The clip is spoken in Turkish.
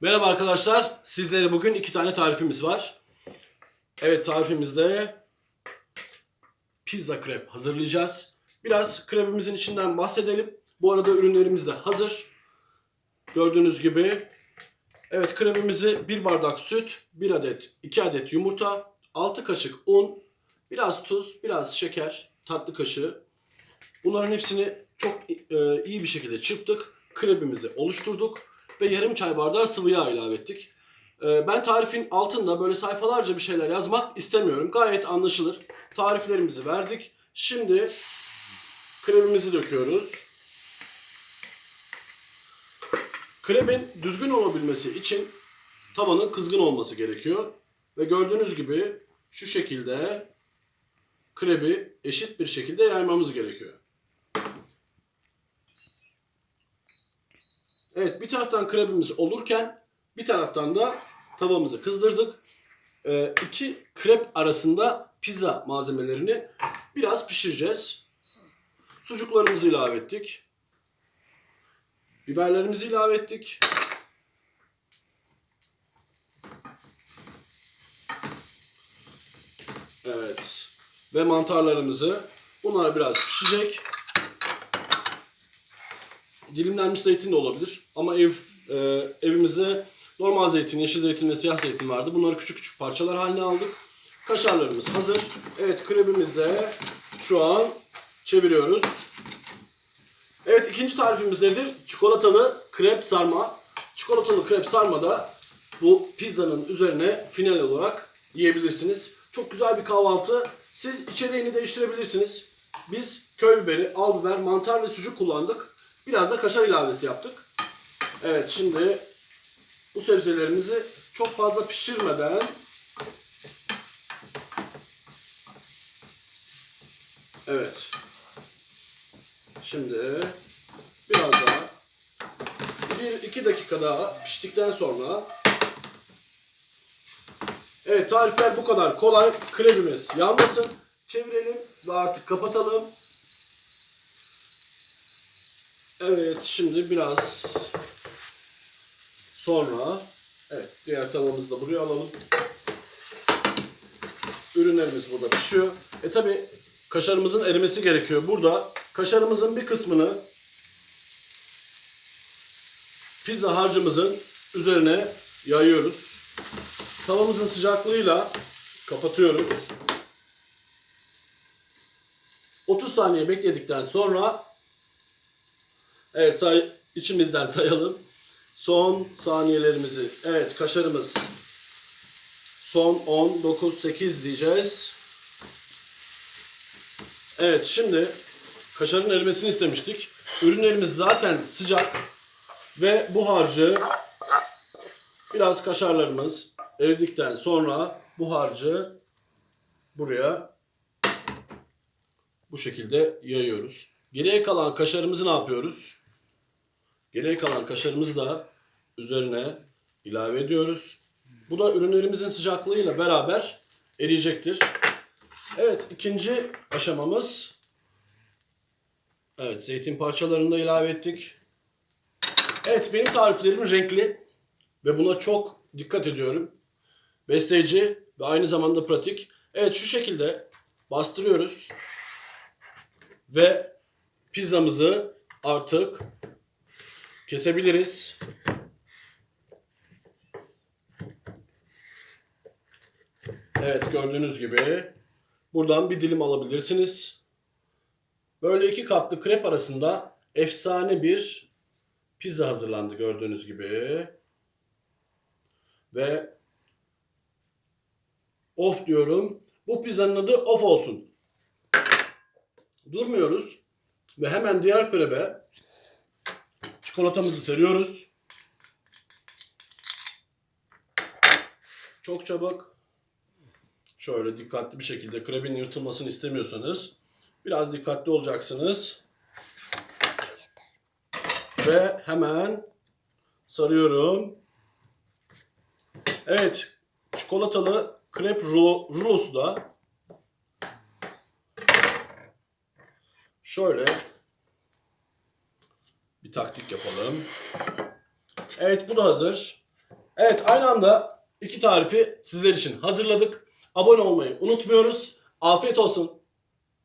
Merhaba arkadaşlar. Sizlere bugün iki tane tarifimiz var. Evet tarifimizde pizza krep hazırlayacağız. Biraz krepimizin içinden bahsedelim. Bu arada ürünlerimiz de hazır. Gördüğünüz gibi evet krepimizi bir bardak süt, bir adet, iki adet yumurta, 6 kaşık un, biraz tuz, biraz şeker, tatlı kaşığı. Bunların hepsini çok e, iyi bir şekilde çırptık. Krepimizi oluşturduk ve yarım çay bardağı sıvı yağ ilave ettik. E, ben tarifin altında böyle sayfalarca bir şeyler yazmak istemiyorum. Gayet anlaşılır. Tariflerimizi verdik. Şimdi krepimizi döküyoruz. Kremin düzgün olabilmesi için tavanın kızgın olması gerekiyor. Ve gördüğünüz gibi şu şekilde krebi eşit bir şekilde yaymamız gerekiyor. Evet bir taraftan krebimiz olurken bir taraftan da tavamızı kızdırdık. Ee, iki krep arasında pizza malzemelerini biraz pişireceğiz. Sucuklarımızı ilave ettik. Biberlerimizi ilave ettik. Evet. Ve mantarlarımızı. Bunlar biraz pişecek. Dilimlenmiş zeytin de olabilir. Ama ev e, evimizde normal zeytin, yeşil zeytin ve siyah zeytin vardı. Bunları küçük küçük parçalar haline aldık. Kaşarlarımız hazır. Evet krebimiz de şu an çeviriyoruz. Evet ikinci tarifimiz nedir? Çikolatalı krep sarma. Çikolatalı krep sarma da bu pizzanın üzerine final olarak yiyebilirsiniz. Çok güzel bir kahvaltı. Siz içeriğini değiştirebilirsiniz. Biz köy biberi, al biber, mantar ve sucuk kullandık. Biraz da kaşar ilavesi yaptık. Evet şimdi bu sebzelerimizi çok fazla pişirmeden Evet. Şimdi biraz daha bir iki dakika daha piştikten sonra Evet tarifler bu kadar kolay. Krebimiz yanmasın. Çevirelim ve artık kapatalım. Evet şimdi biraz sonra evet diğer tavamızı da buraya alalım. Ürünlerimiz burada pişiyor. E tabi kaşarımızın erimesi gerekiyor. Burada kaşarımızın bir kısmını pizza harcımızın üzerine yayıyoruz. Tavamızın sıcaklığıyla kapatıyoruz. 30 saniye bekledikten sonra evet say içimizden sayalım. Son saniyelerimizi evet kaşarımız son 10 9 8 diyeceğiz. Evet şimdi kaşarın erimesini istemiştik. Ürünlerimiz zaten sıcak ve bu harcı biraz kaşarlarımız eridikten sonra bu harcı buraya bu şekilde yayıyoruz. Geriye kalan kaşarımızı ne yapıyoruz? Geriye kalan kaşarımızı da üzerine ilave ediyoruz. Bu da ürünlerimizin sıcaklığıyla beraber eriyecektir. Evet ikinci aşamamız Evet zeytin parçalarını da ilave ettik. Evet benim tariflerim renkli ve buna çok dikkat ediyorum. Besleyici ve aynı zamanda pratik. Evet şu şekilde bastırıyoruz. Ve pizzamızı artık kesebiliriz. Evet gördüğünüz gibi buradan bir dilim alabilirsiniz. Böyle iki katlı krep arasında efsane bir pizza hazırlandı gördüğünüz gibi. Ve Of diyorum. Bu pizzanın adı Of olsun. Durmuyoruz. Ve hemen diğer krebe çikolatamızı seriyoruz. Çok çabuk. Şöyle dikkatli bir şekilde krebin yırtılmasını istemiyorsanız biraz dikkatli olacaksınız. Ve hemen sarıyorum. Evet, çikolatalı krep ru- rulosu da şöyle bir taktik yapalım. Evet bu da hazır. Evet aynı anda iki tarifi sizler için hazırladık. Abone olmayı unutmuyoruz. Afiyet olsun.